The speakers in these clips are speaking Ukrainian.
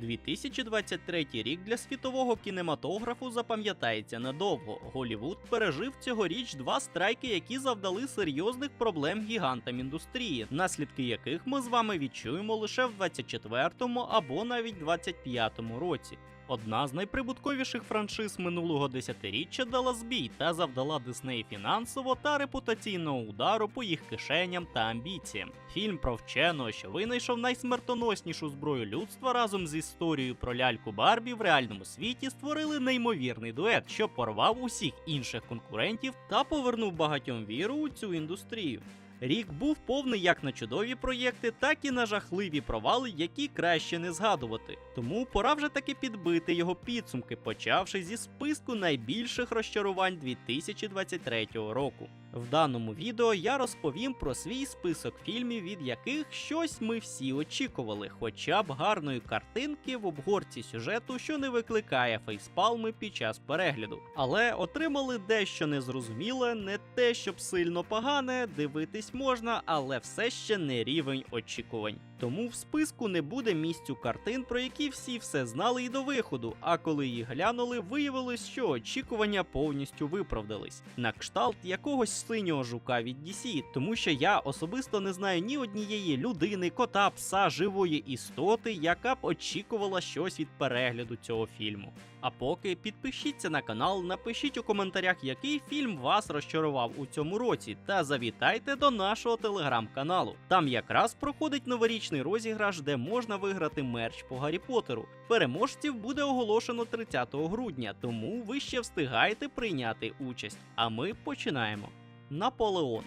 2023 рік для світового кінематографу запам'ятається надовго. Голівуд пережив цьогоріч два страйки, які завдали серйозних проблем гігантам індустрії, наслідки яких ми з вами відчуємо лише в 24-му або навіть 25-му році. Одна з найприбутковіших франшиз минулого десятиріччя дала збій та завдала Дисней фінансово та репутаційного удару по їх кишеням та амбіціям. Фільм про вченого, що винайшов найсмертоноснішу зброю людства разом з історією про ляльку Барбі в реальному світі створили неймовірний дует, що порвав усіх інших конкурентів та повернув багатьом віру у цю індустрію. Рік був повний як на чудові проєкти, так і на жахливі провали, які краще не згадувати. Тому пора вже таки підбити його підсумки, почавши зі списку найбільших розчарувань 2023 року. В даному відео я розповім про свій список фільмів, від яких щось ми всі очікували, хоча б гарної картинки в обгорці сюжету, що не викликає фейспалми під час перегляду. Але отримали дещо незрозуміле, не те, щоб сильно погане, дивитись можна, але все ще не рівень очікувань. Тому в списку не буде місцю картин, про які всі все знали і до виходу. А коли їх глянули, виявилось, що очікування повністю виправдались. На кшталт якогось синього жука від DC, тому що я особисто не знаю ні однієї людини, кота, пса, живої істоти, яка б очікувала щось від перегляду цього фільму. А поки підпишіться на канал, напишіть у коментарях, який фільм вас розчарував у цьому році, та завітайте до нашого телеграм-каналу. Там якраз проходить новорічний розіграш, де можна виграти мерч по Гаррі Поттеру. Переможців буде оголошено 30 грудня, тому ви ще встигаєте прийняти участь. А ми починаємо. Наполеон.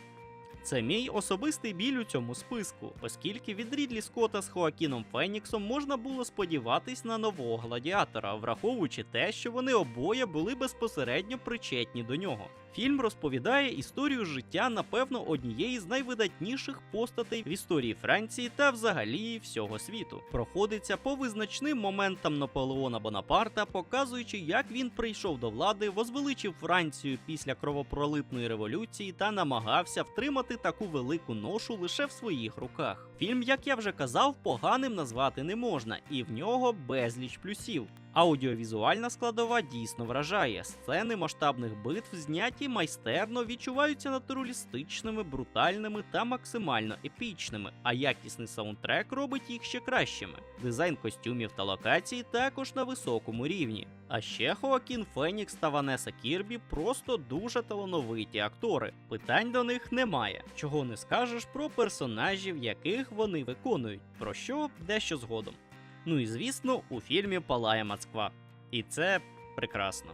Це мій особистий біль у цьому списку, оскільки від Рідлі Скотта з Хоакіном Феніксом можна було сподіватись на нового гладіатора, враховуючи те, що вони обоє були безпосередньо причетні до нього. Фільм розповідає історію життя, напевно, однієї з найвидатніших постатей в історії Франції та взагалі всього світу. Проходиться по визначним моментам Наполеона Бонапарта, показуючи, як він прийшов до влади, возвеличив Францію після кровопролитної революції та намагався втримати таку велику ношу лише в своїх руках. Фільм, як я вже казав, поганим назвати не можна, і в нього безліч плюсів. Аудіовізуальна складова дійсно вражає. Сцени масштабних битв зняті майстерно відчуваються натуралістичними, брутальними та максимально епічними, а якісний саундтрек робить їх ще кращими. Дизайн костюмів та локацій також на високому рівні. А ще Хоакін Фенікс та Ванеса Кірбі просто дуже талановиті актори. Питань до них немає. Чого не скажеш про персонажів, яких вони виконують, про що дещо згодом. Ну і звісно, у фільмі палає Москва. І це прекрасно.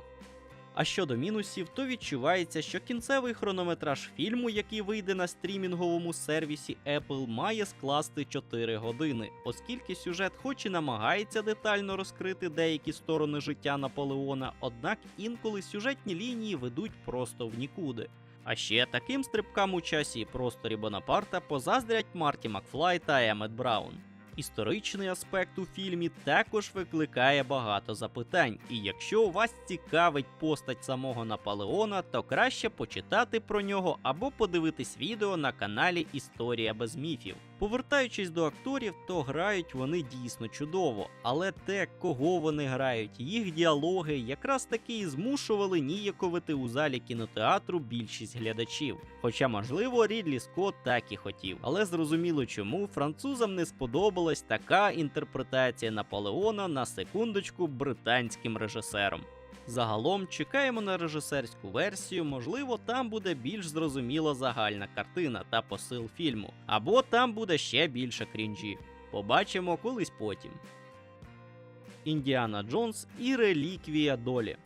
А щодо мінусів, то відчувається, що кінцевий хронометраж фільму, який вийде на стрімінговому сервісі Apple, має скласти 4 години, оскільки сюжет, хоч і намагається детально розкрити деякі сторони життя Наполеона, однак інколи сюжетні лінії ведуть просто в нікуди. А ще таким стрибкам у часі і просторі Бонапарта позаздрять Марті Макфлай та Емет Браун. Історичний аспект у фільмі також викликає багато запитань, і якщо вас цікавить постать самого Наполеона, то краще почитати про нього або подивитись відео на каналі Історія без міфів. Повертаючись до акторів, то грають вони дійсно чудово, але те, кого вони грають, їх діалоги якраз таки і змушували ніяковити у залі кінотеатру більшість глядачів. Хоча, можливо, Рідлі Скотт так і хотів, але зрозуміло, чому французам не сподобалась така інтерпретація Наполеона на секундочку британським режисером. Загалом чекаємо на режисерську версію, можливо, там буде більш зрозуміла загальна картина та посил фільму, або там буде ще більше крінжі. Побачимо колись потім. Індіана Джонс і реліквія долі.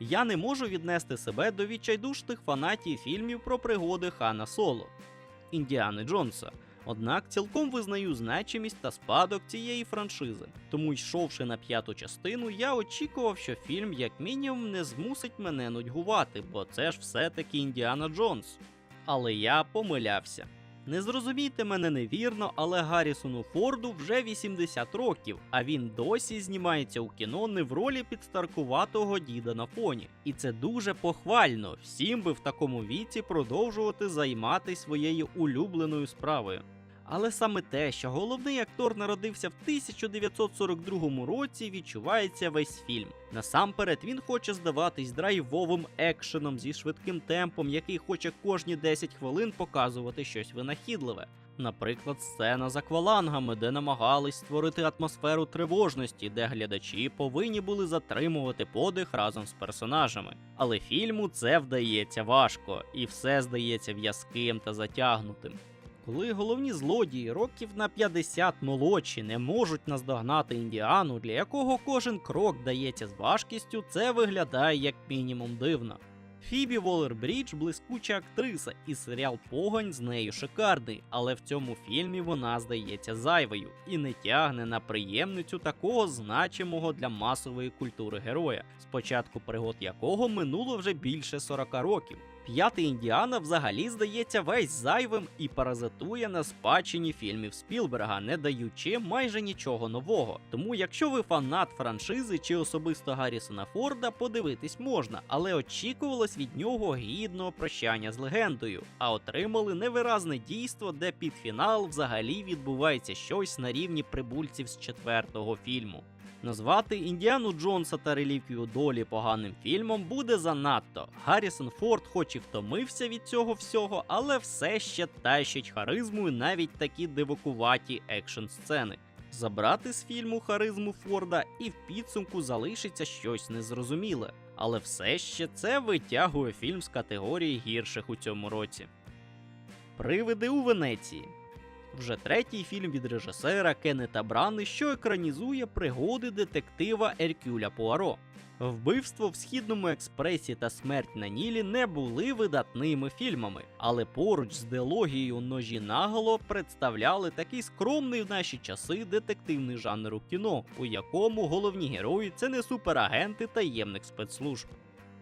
Я не можу віднести себе до відчайдушних фанатів фільмів про пригоди Хана Соло, Індіани Джонса. Однак цілком визнаю значимість та спадок цієї франшизи. Тому, йшовши на п'яту частину, я очікував, що фільм, як мінімум, не змусить мене нудьгувати, бо це ж все-таки Індіана Джонс. Але я помилявся. Не зрозумійте мене невірно, але Гаррісону Форду вже 80 років, а він досі знімається у кіно не в ролі підстаркуватого діда на фоні. І це дуже похвально. Всім би в такому віці продовжувати займатися своєю улюбленою справою. Але саме те, що головний актор народився в 1942 році, відчувається весь фільм. Насамперед він хоче здаватись драйвовим екшеном зі швидким темпом, який хоче кожні 10 хвилин показувати щось винахідливе. Наприклад, сцена з аквалангами, де намагались створити атмосферу тривожності, де глядачі повинні були затримувати подих разом з персонажами. Але фільму це вдається важко, і все здається в'язким та затягнутим. Коли головні злодії років на 50 молодші не можуть наздогнати індіану, для якого кожен крок дається з важкістю, це виглядає як мінімум дивно. Фібі Волер-Брідж блискуча актриса, і серіал Погонь з нею шикарний, але в цьому фільмі вона здається зайвою і не тягне на приємницю такого значимого для масової культури героя, спочатку пригод якого минуло вже більше 40 років. П'ятий Індіана взагалі здається весь зайвим і паразитує на спадщині фільмів Спілберга, не даючи майже нічого нового. Тому, якщо ви фанат франшизи чи особисто Гаррісона Форда, подивитись можна, але очікувалось від нього гідного прощання з легендою, а отримали невиразне дійство, де під фінал взагалі відбувається щось на рівні прибульців з четвертого фільму. Назвати Індіану Джонса та реліквію долі поганим фільмом буде занадто. Гаррісон Форд, хоч і втомився від цього всього, але все ще тащить харизму і навіть такі дивокуваті екшн сцени. Забрати з фільму харизму Форда і в підсумку залишиться щось незрозуміле. Але все ще це витягує фільм з категорії гірших у цьому році. Привиди у Венеції вже третій фільм від режисера Кеннета Брани, що екранізує пригоди детектива Еркюля Пуаро. Вбивство в східному експресі та смерть на Нілі не були видатними фільмами, але поруч з дилогією ножі наголо представляли такий скромний в наші часи детективний жанр у кіно, у якому головні герої це не суперагенти таємних спецслужб.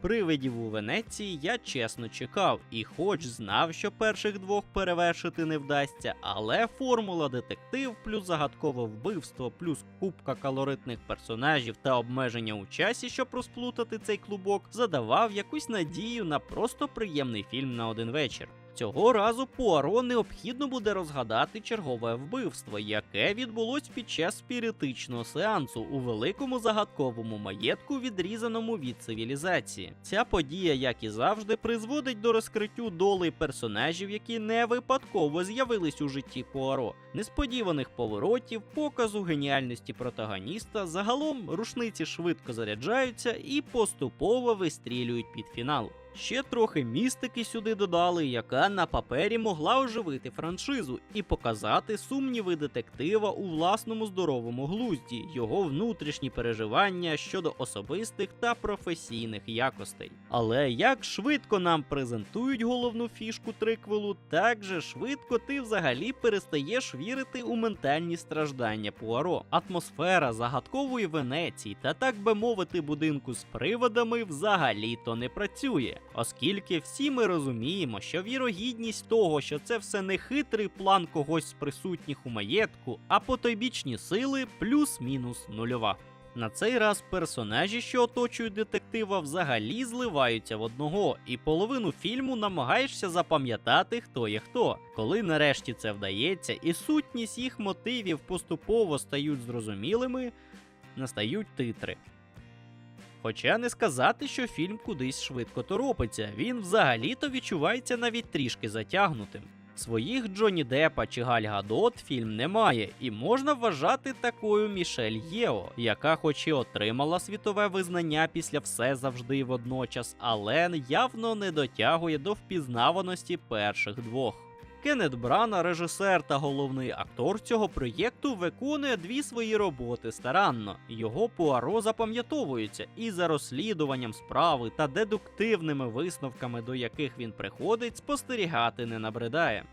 Привидів у Венеції я чесно чекав, і хоч знав, що перших двох перевершити не вдасться, але формула детектив, плюс загадкове вбивство, плюс купка калоритних персонажів та обмеження у часі, щоб розплутати цей клубок, задавав якусь надію на просто приємний фільм на один вечір. Цього разу Пуаро необхідно буде розгадати чергове вбивство, яке відбулось під час спіритичного сеансу у великому загадковому маєтку, відрізаному від цивілізації. Ця подія, як і завжди, призводить до розкриттю доли персонажів, які не випадково з'явились у житті Пуаро, несподіваних поворотів, показу геніальності протагоніста. Загалом рушниці швидко заряджаються і поступово вистрілюють під фінал. Ще трохи містики сюди додали, яка на папері могла оживити франшизу і показати сумніви детектива у власному здоровому глузді, його внутрішні переживання щодо особистих та професійних якостей. Але як швидко нам презентують головну фішку триквелу, так же швидко ти взагалі перестаєш вірити у ментальні страждання Пуаро. Атмосфера загадкової Венеції та так би мовити будинку з приводами взагалі то не працює. Оскільки всі ми розуміємо, що вірогідність того, що це все не хитрий план когось з присутніх у маєтку, а потойбічні сили плюс-мінус нульова. На цей раз персонажі, що оточують детектива, взагалі зливаються в одного, і половину фільму намагаєшся запам'ятати, хто є хто. Коли нарешті це вдається, і сутність їх мотивів поступово стають зрозумілими, настають титри. Хоча не сказати, що фільм кудись швидко торопиться, він взагалі-то відчувається навіть трішки затягнутим. Своїх Джонні Деппа чи Галь Гадот фільм не має, і можна вважати такою Мішель Єо, яка хоч і отримала світове визнання після все завжди і водночас, але явно не дотягує до впізнаваності перших двох. Кеннет Брана, режисер та головний актор цього проєкту, виконує дві свої роботи старанно. Його пуаро запам'ятовується, і за розслідуванням справи та дедуктивними висновками, до яких він приходить, спостерігати не набридає.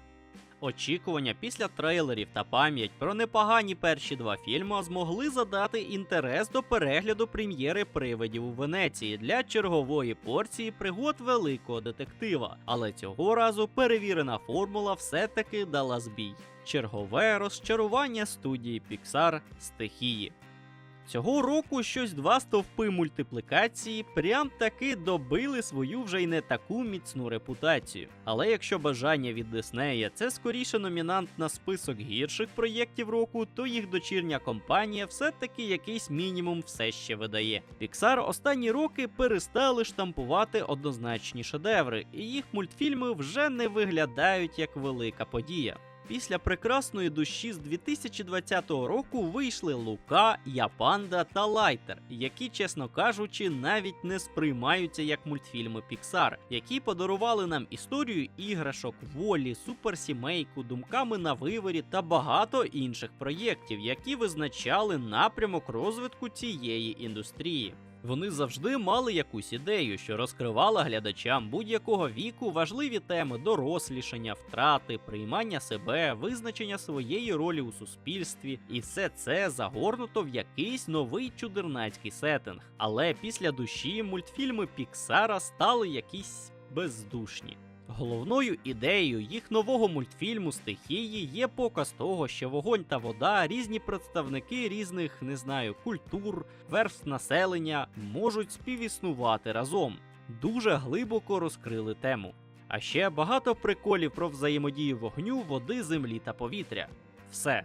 Очікування після трейлерів та пам'ять про непогані перші два фільми змогли задати інтерес до перегляду прем'єри привидів у Венеції для чергової порції пригод великого детектива. Але цього разу перевірена формула все-таки дала збій. Чергове розчарування студії Pixar стихії. Цього року щось два стовпи мультиплікації прям таки добили свою вже й не таку міцну репутацію. Але якщо бажання від Диснея це скоріше номінант на список гірших проєктів року, то їх дочірня компанія все-таки якийсь мінімум все ще видає. Pixar останні роки перестали штампувати однозначні шедеври, і їх мультфільми вже не виглядають як велика подія. Після прекрасної душі з 2020 року вийшли Лука, Япанда та Лайтер, які, чесно кажучи, навіть не сприймаються як мультфільми Pixar, які подарували нам історію іграшок, волі, суперсімейку, думками на виворі та багато інших проєктів, які визначали напрямок розвитку цієї індустрії. Вони завжди мали якусь ідею, що розкривала глядачам будь-якого віку важливі теми дорослішання, втрати, приймання себе, визначення своєї ролі у суспільстві, і все це загорнуто в якийсь новий чудернацький сеттинг. Але після душі мультфільми Піксара стали якісь бездушні. Головною ідеєю їх нового мультфільму Стихії є показ того, що вогонь та вода, різні представники різних, не знаю, культур, верств населення можуть співіснувати разом. Дуже глибоко розкрили тему. А ще багато приколів про взаємодію вогню, води, землі та повітря. Все.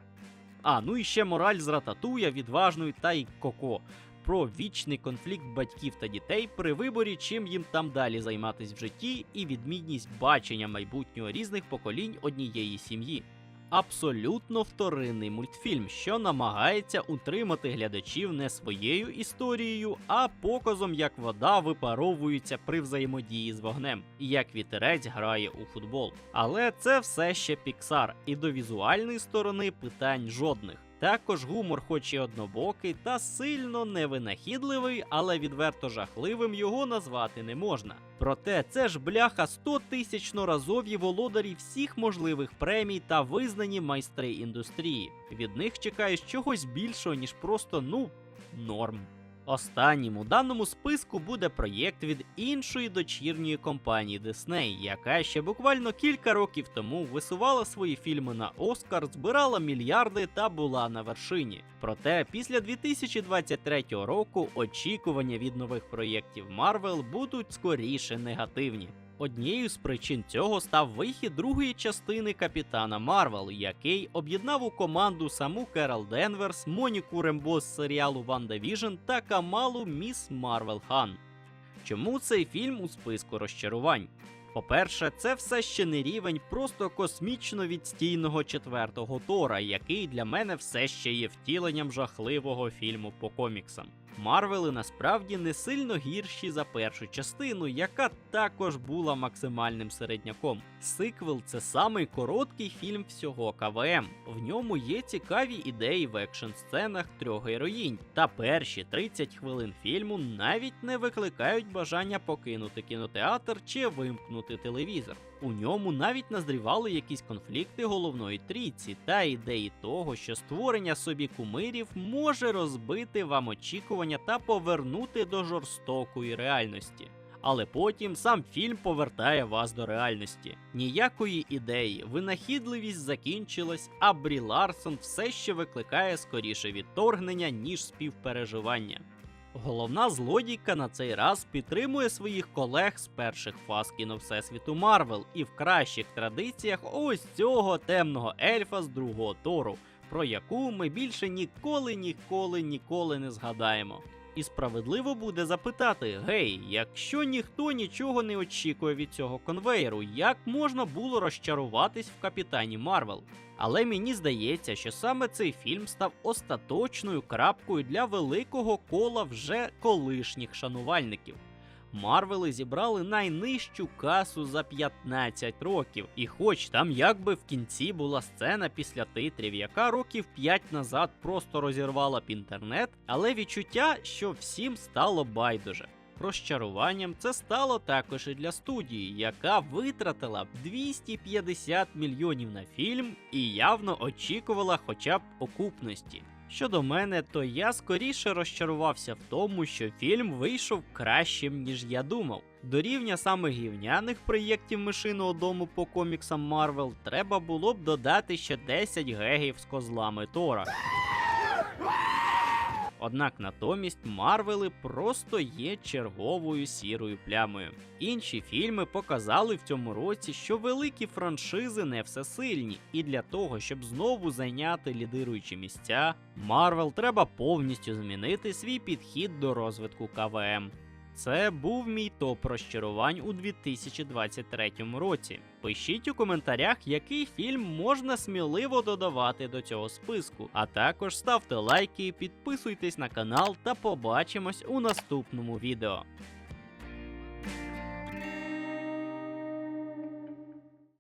А, ну і ще мораль з рататуя, відважної та й коко про вічний конфлікт батьків та дітей при виборі, чим їм там далі займатись в житті, і відмінність бачення майбутнього різних поколінь однієї сім'ї. Абсолютно вторинний мультфільм, що намагається утримати глядачів не своєю історією, а показом, як вода випаровується при взаємодії з вогнем, і як вітерець грає у футбол. Але це все ще Pixar, і до візуальної сторони питань жодних. Також гумор, хоч і однобокий, та сильно невинахідливий, але відверто жахливим його назвати не можна. Проте це ж бляха 100 тисячноразові володарі всіх можливих премій та визнані майстри індустрії. Від них чекаєш чогось більшого, ніж просто ну норм. Останнім у даному списку буде проєкт від іншої дочірньої компанії Disney, яка ще буквально кілька років тому висувала свої фільми на Оскар, збирала мільярди та була на вершині. Проте після 2023 року очікування від нових проєктів Marvel будуть скоріше негативні. Однією з причин цього став вихід другої частини Капітана Марвел, який об'єднав у команду саму Керол Денверс, Моніку Рембо з серіалу Ванда Віжн та Камалу Міс Марвел Хан. Чому цей фільм у списку розчарувань? По-перше, це все ще не рівень просто космічно відстійного четвертого Тора, який для мене все ще є втіленням жахливого фільму по коміксам. Марвели насправді не сильно гірші за першу частину, яка також була максимальним середняком. Сиквел це самий короткий фільм всього КВМ. В ньому є цікаві ідеї в екшн сценах трьох героїнь. Та перші 30 хвилин фільму навіть не викликають бажання покинути кінотеатр чи вимкнути телевізор. У ньому навіть назрівали якісь конфлікти головної трійці та ідеї того, що створення собі кумирів може розбити вам очікування та повернути до жорстокої реальності. Але потім сам фільм повертає вас до реальності. Ніякої ідеї, винахідливість закінчилась, а Брі Ларсон все ще викликає скоріше відторгнення, ніж співпереживання. Головна злодійка на цей раз підтримує своїх колег з перших фаз кіно Всесвіту Марвел і в кращих традиціях ось цього темного ельфа з другого тору, про яку ми більше ніколи, ніколи, ніколи не згадаємо. І справедливо буде запитати: гей, якщо ніхто нічого не очікує від цього конвейеру, як можна було розчаруватись в капітані Марвел? Але мені здається, що саме цей фільм став остаточною крапкою для великого кола вже колишніх шанувальників. Марвели зібрали найнижчу касу за 15 років, і хоч там якби в кінці була сцена після титрів, яка років 5 назад просто розірвала б інтернет, але відчуття, що всім стало байдуже. Розчаруванням це стало також і для студії, яка витратила б 250 мільйонів на фільм і явно очікувала хоча б окупності. Щодо мене, то я скоріше розчарувався в тому, що фільм вийшов кращим, ніж я думав. До рівня саме гівняних проєктів мишиного дому по коміксам Марвел треба було б додати ще 10 гегів з козлами Тора. Однак натомість Марвели просто є черговою сірою плямою. Інші фільми показали в цьому році, що великі франшизи не всесильні, і для того, щоб знову зайняти лідируючі місця, Марвел треба повністю змінити свій підхід до розвитку КВМ. Це був мій топ розчарувань у 2023 році. Пишіть у коментарях, який фільм можна сміливо додавати до цього списку. А також ставте лайки, підписуйтесь на канал та побачимось у наступному відео.